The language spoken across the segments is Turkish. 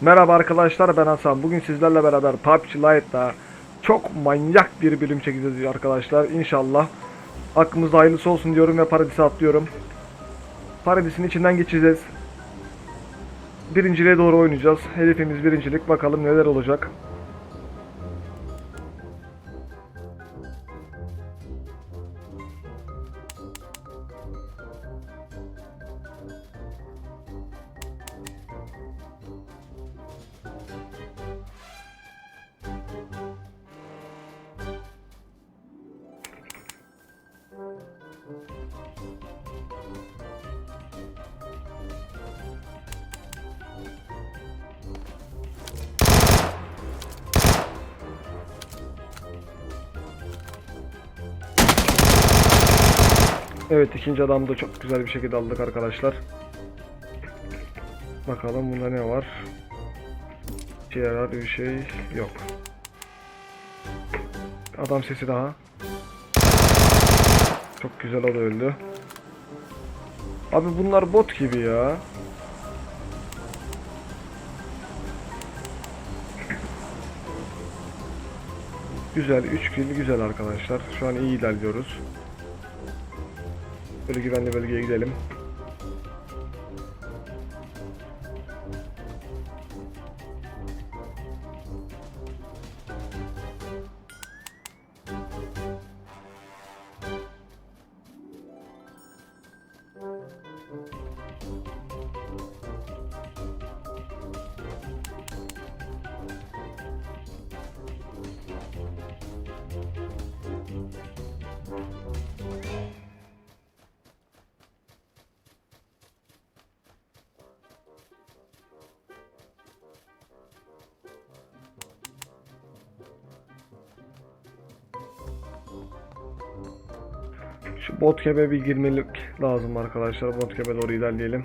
Merhaba arkadaşlar ben Hasan. Bugün sizlerle beraber PUBG Lite'da çok manyak bir bölüm çekeceğiz arkadaşlar. İnşallah hakkımızda hayırlısı olsun diyorum ve Paradis'e atlıyorum. Paradis'in içinden geçeceğiz. Birinciliğe doğru oynayacağız. Hedefimiz birincilik. Bakalım neler olacak. Evet ikinci adamı da çok güzel bir şekilde aldık arkadaşlar. Bakalım bunda ne var? İşe yarar bir şey yok. Adam sesi daha. Çok güzel o da öldü. Abi bunlar bot gibi ya. Güzel 3 kill güzel arkadaşlar. Şu an iyi ilerliyoruz. Böyle güvenli bölgeye gidelim. Şu bot kebe bir girmelik lazım arkadaşlar. Bot kebe doğru ilerleyelim.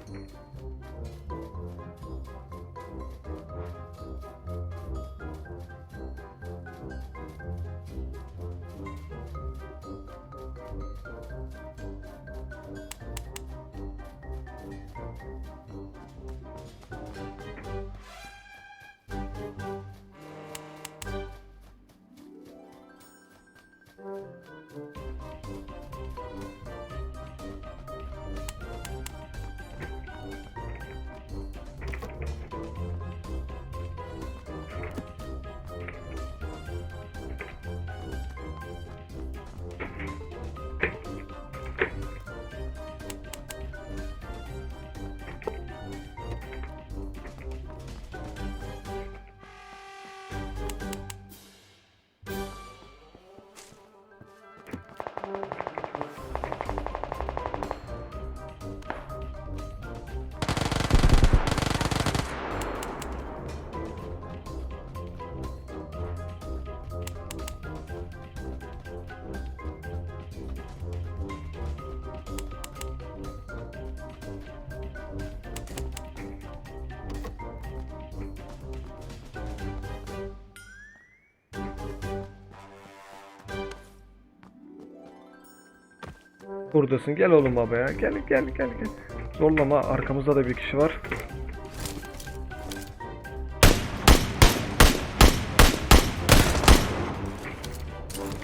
Buradasın. Gel oğlum baba ya. Gel gel gel gel. Zorlama. Arkamızda da bir kişi var.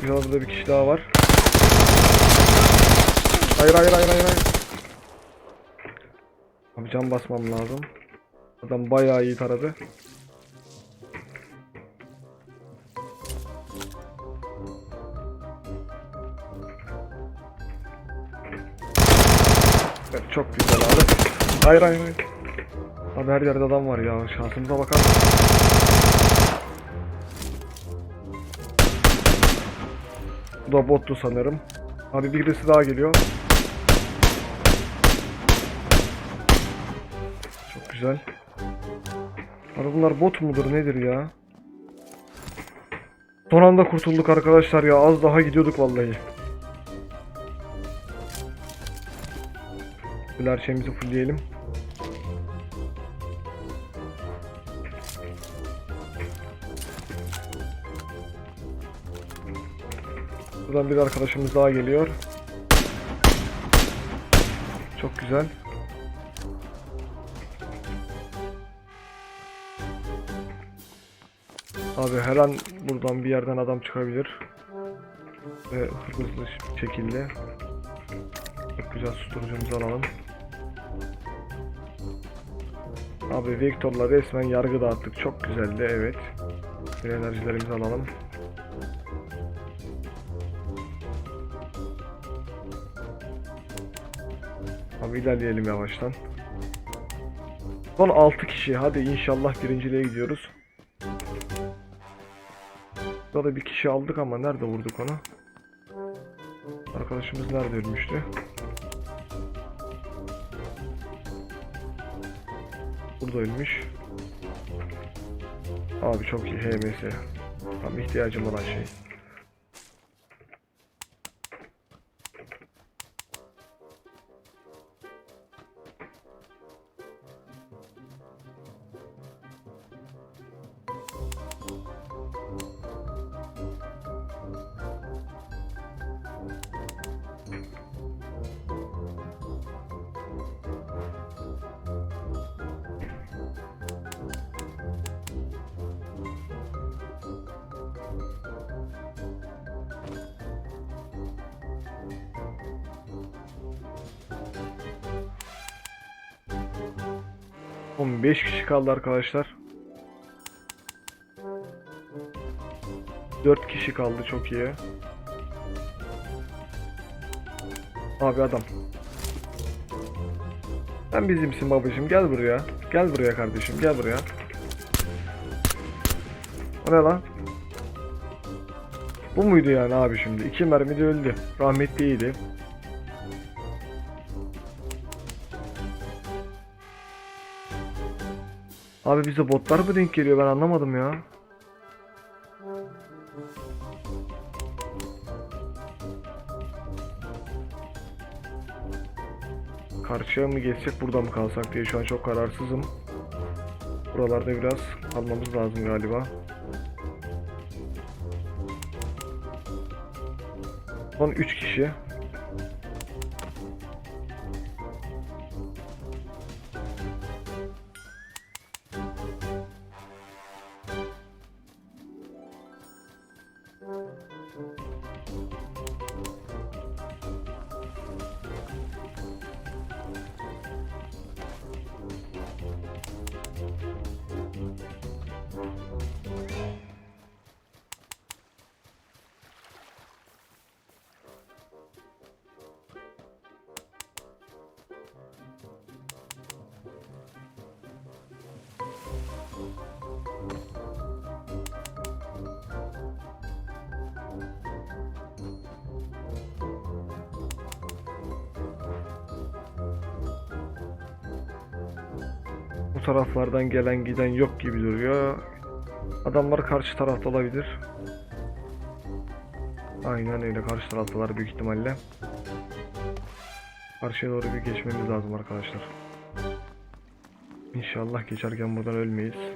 Burada bir kişi daha var. Hayır hayır hayır hayır. hayır. Abi can basmam lazım. Adam bayağı iyi taradı. Hayır hayır hayır. Abi her yerde adam var ya. Şansımıza bakar? Bu da bottu sanırım. Abi birisi daha geliyor. Çok güzel. Abi bunlar bot mudur nedir ya? Son anda kurtulduk arkadaşlar ya. Az daha gidiyorduk vallahi. Her şeyimizi fullleyelim. Buradan bir arkadaşımız daha geliyor. Çok güzel. Abi her an buradan bir yerden adam çıkabilir. Ve hızlı şekilde. Çok güzel susturucumuzu alalım. Abi Vektor'la resmen yargı dağıttık. Çok güzeldi evet. Bir enerjilerimizi alalım. Abi ilerleyelim yavaştan. Son 6 kişi. Hadi inşallah birinciliğe gidiyoruz. Burada bir kişi aldık ama nerede vurduk onu? Arkadaşımız nerede ölmüştü? Burada ölmüş. Abi çok iyi HMS. Tam ihtiyacım olan şey. Oğlum 5 kişi kaldı arkadaşlar. 4 kişi kaldı çok iyi. Abi adam. Sen bizimsin babacım gel buraya. Gel buraya kardeşim gel buraya. O ne lan? Bu muydu yani abi şimdi? İki mermi de öldü. Rahmetli iyiydi. Abi bize botlar mı denk geliyor ben anlamadım ya. Karşıya mı geçsek burada mı kalsak diye şu an çok kararsızım. Buralarda biraz kalmamız lazım galiba. Son 3 kişi. Bu taraflardan gelen giden yok gibi duruyor. Adamlar karşı tarafta olabilir. Aynen öyle karşı taraftalar büyük ihtimalle. Karşıya doğru bir geçmemiz lazım arkadaşlar. İnşallah geçerken buradan ölmeyiz.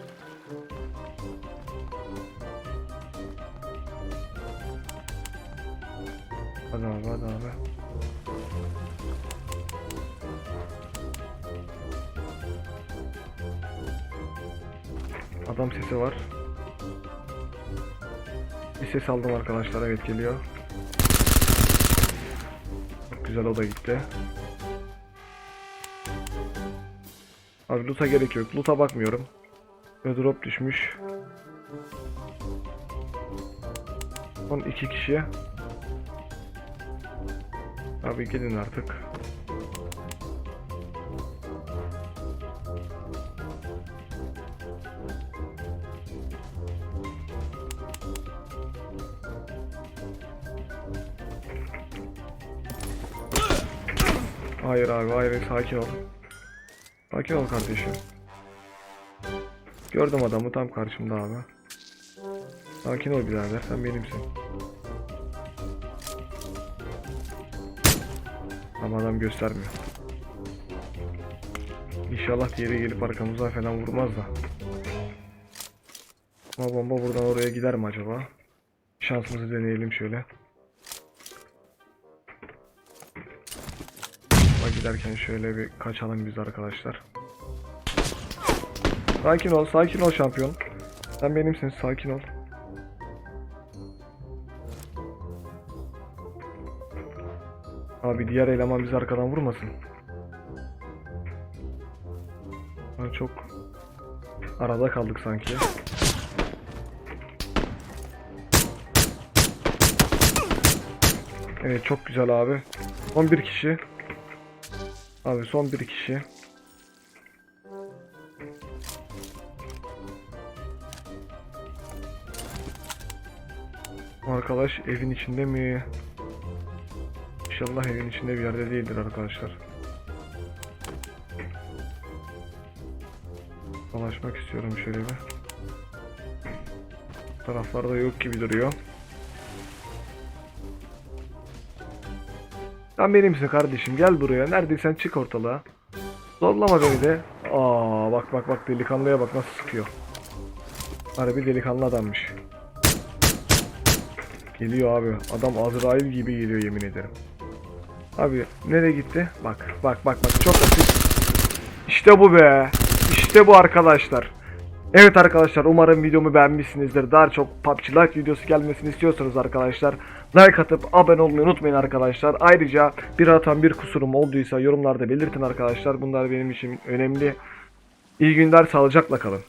Adam sesi var. Bir ses aldım arkadaşlar evet geliyor. Çok güzel o da gitti. Abi loot'a gerek yok. Loot'a bakmıyorum. Ve düşmüş. Son iki kişi. Abi gidin artık. Hayır abi hayır sakin ol. Sakin ol kardeşim. Gördüm adamı tam karşımda abi. Sakin ol birader sen benimsin. Ama adam göstermiyor. İnşallah diğeri gelip arkamızdan falan vurmaz da. Ama bomba buradan oraya gider mi acaba? Şansımızı deneyelim şöyle. giderken şöyle bir kaçalım biz arkadaşlar. Sakin ol, sakin ol şampiyon. Sen benimsin, sakin ol. Abi diğer eleman bizi arkadan vurmasın. Ben çok arada kaldık sanki. Evet çok güzel abi. 11 kişi. Abi son bir kişi. Arkadaş evin içinde mi? İnşallah evin içinde bir yerde değildir arkadaşlar. Dolaşmak istiyorum şöyle bir. Taraflarda yok gibi duruyor. Sen benimsin kardeşim gel buraya. Neredeysen çık ortalığa. Zorlama beni de. Aa bak bak bak delikanlıya bak nasıl sıkıyor. Harbi delikanlı adammış. Geliyor abi. Adam Azrail gibi geliyor yemin ederim. Abi nereye gitti? Bak bak bak bak çok hafif. İşte bu be. İşte bu arkadaşlar. Evet arkadaşlar umarım videomu beğenmişsinizdir. Daha çok PUBG Lite videosu gelmesini istiyorsanız arkadaşlar like atıp abone olmayı unutmayın arkadaşlar. Ayrıca bir hatam bir kusurum olduysa yorumlarda belirtin arkadaşlar. Bunlar benim için önemli. İyi günler sağlıcakla kalın.